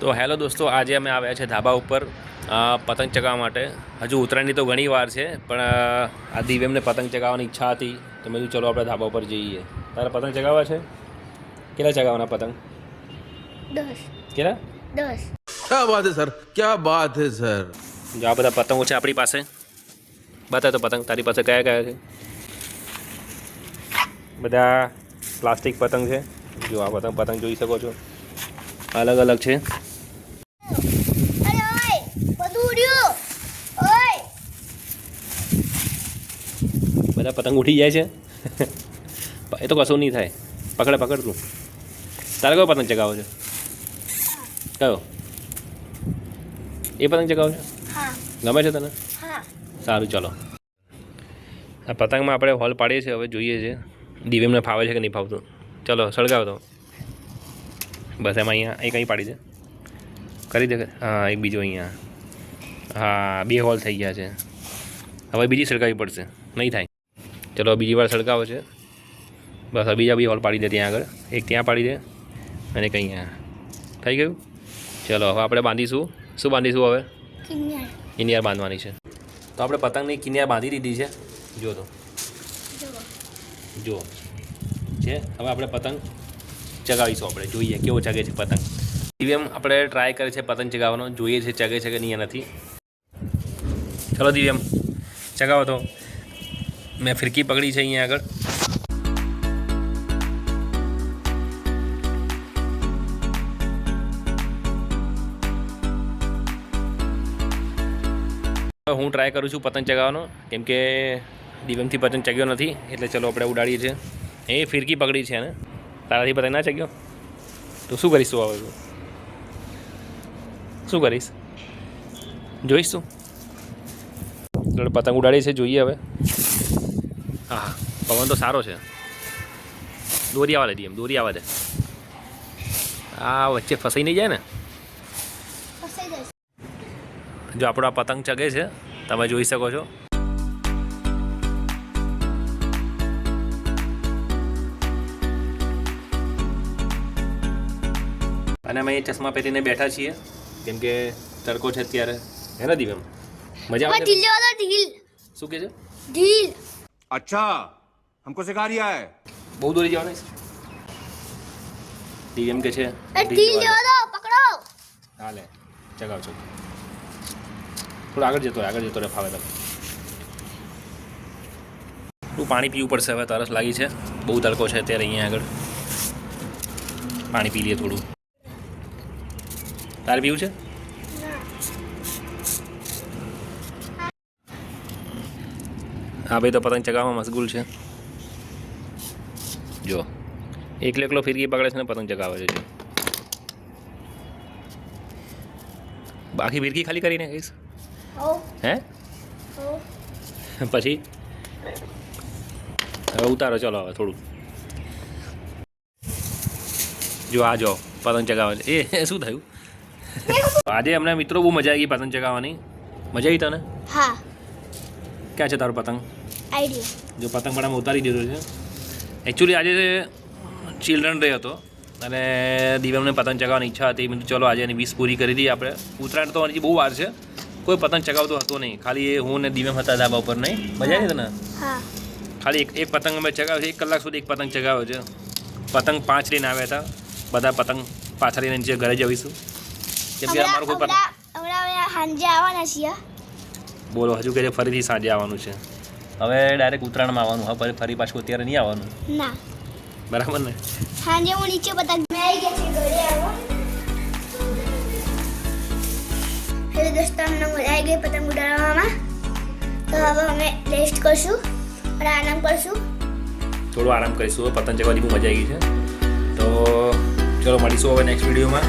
તો હેલો દોસ્તો આજે અમે આવ્યા છે ધાબા ઉપર પતંગ ચગાવવા માટે. હજુ ઉત્તરાયણની તો ઘણી વાર છે પણ આ દિવ્યમને પતંગ ચગાવવાની ઈચ્છા હતી તો મેં કીધું ચલો આપણે ધાબા ઉપર જઈએ. તારે પતંગ ચગાવવા છે? કેટલા ચગાવવાના પતંગ? દસ. કેટલા? દસ. ક્યાં વાત છે સર? ક્યાં વાત સર? જો આ બધા પતંગો છે આપણી પાસે. બતા તો પતંગ તારી પાસે કયા કયા છે? બધા પ્લાસ્ટિક પતંગ છે. જો આ પતંગ પતંગ જોઈ શકો છો. અલગ અલગ છે. બધા પતંગ ઉઠી જાય છે. એ તો કશું નહીં થાય. પકડે પકડ તું. તારે કયો પતંગ ચગાવો છે? કયો? એ પતંગ ચગાવો છે? ગમે છે તને? સારું ચાલો. આ પતંગમાં આપણે હોલ પાડીએ છીએ હવે જોઈએ છે. દિવ્યમને ફાવે છે કે નહીં ફાવતું? ચલો સળગાવો તો. બસ એમાં અહીંયા એક અહીં પાડી દે. કરી દે હા એક બીજો અહીંયા. હા બે હોલ થઈ ગયા છે. હવે બીજી સળગાવવી પડશે. નહીં થાય. ચલો બીજી વાર સળગાવો છે. બસ હવે બીજા બી હોલ પાડી દે ત્યાં આગળ. એક ત્યાં પાડી દે અને એક અહીંયા. થઈ ગયું? ચલો હવે આપણે બાંધીશું. શું બાંધીશું હવે? કિન્યા કિનિયાર બાંધવાની છે. તો આપણે પતંગની કિનિયાર બાંધી દીધી છે. જો તો. જુઓ. જો છે? હવે આપણે પતંગ ચગાવીશું આપણે. જોઈએ કેવો ચગે છે પતંગ. દિવ્યમ આપણે ટ્રાય કરે છે પતંગ ચગાવવાનો. જોઈએ છે ચગે છે કે નહીં નથી ચલો દિવ્યમ. ચગાવો તો. મેં ફિરકી પકડી છે અહીંયા આગળ. હું ટ્રાય કરું છું પતંગ ચગાવવાનો. કેમ કે દિવંગથી પતંગ ચગ્યો નથી, એટલે ચલો આપણે ઉડાડીએ છીએ. એ ફિરકી પકડી છે ને તારાથી પતંગ ના ચગ્યો? તો શું કરીશ તું હવે શું કરીશ? જોઈશ તું? પતંગ ઉડાડી છે જોઈએ હવે. હા પવન તો સારો છે. દોરી આવવા દે દીએમ દોરી આવવા દે. આ વચ્ચે ફસાઈ નહીં જાય ને? જો આપણો આ પતંગ ચગે છે તમે જોઈ શકો છો. અને અમે ચશ્મા પહેરીને બેઠા છીએ કેમ કે તડકો છે અત્યારે. હે ને એમ મજા આવે શું કે છે? ઢીલ. अच्छा हमको सिखा रिया है બહુ દોરી જવાની છે દિવ્યમ કે છે એ ઢીલ જવા દો પકડો હાલે ચગાવ છો થોડું આગળ જતો રહે આગળ જતો રહે ફાવે તમે થોડું પાણી પીવું પડશે હવે તરસ લાગી છે બહુ તડકો છે અત્યારે અહીંયા આગળ પાણી પી લઈએ થોડું તારે પીવું છે હા ભાઈ તો પતંગ ચગાવવામાં મશગુલ છે. જો એકલો એકલો ફિરકી પકડે છે ને પતંગ ચગાવે છે બાકી ફિરકી ખાલી કરીને કહીશ હે? પછી? હવે ઉતારો ચલો હવે થોડું જો આ જો પતંગ ચગાવે છે એ શું થયું? આજે અમને મિત્રો બહુ મજા આવી ગઈ પતંગ ચગાવવાની. મજા આવી તને? હા. ક્યાં છે તારો પતંગ? જો પતંગ પણ અમે ઉતારી દીધો છે. એકચ્યુઅલી આજે ચિલ્ડ્રન ડે હતો અને દિવ્યમને પતંગ ચગાવવાની ઈચ્છા હતી. મેં ચલો આજે એની વીસ પૂરી કરી હતી આપણે. ઉત્તરાયણ તો હજી બહુ વાર છે. કોઈ પતંગ ચગાવતો હતો નહીં. ખાલી હું ને દિવ્યમ હતા ધાબા ઉપર નહીં. મજા આવી તને? ખાલી એક એક પતંગ અમે ચગાવ્યો છે. એક કલાક સુધી એક પતંગ ચગાવ્યો છે. પતંગ પાંચ લઈને આવ્યા હતા. બધા પતંગ પાછા લઈને ઘરે જઈશું. કેમ કે અમારું કોઈ પતંગ હમણાં સાંજે આવવાના છીએ. બોલો હજુ કે ફરીથી સાંજે આવવાનું છે. હવે ડાયરેક્ટ ઉત્તરાયણમાં આવવાનું હવે ફરી પાછું અત્યારે નહીં આવવાનું? ના. બરાબર ને? સાંજે હું નીચે પતંગ મેં આવી ગયા છે ઘરે આવો. હેલો દોસ્તો અમને મજા આવી ગઈ પતંગ ઉડાડવામાં. તો હવે અમે રેસ્ટ કરશું અને આરામ કરશું. થોડો આરામ કરીશું પતંગ ચગાવવાની બહુ મજા આવી છે. તો ચલો મળીશું હવે નેક્સ્ટ વિડીયોમાં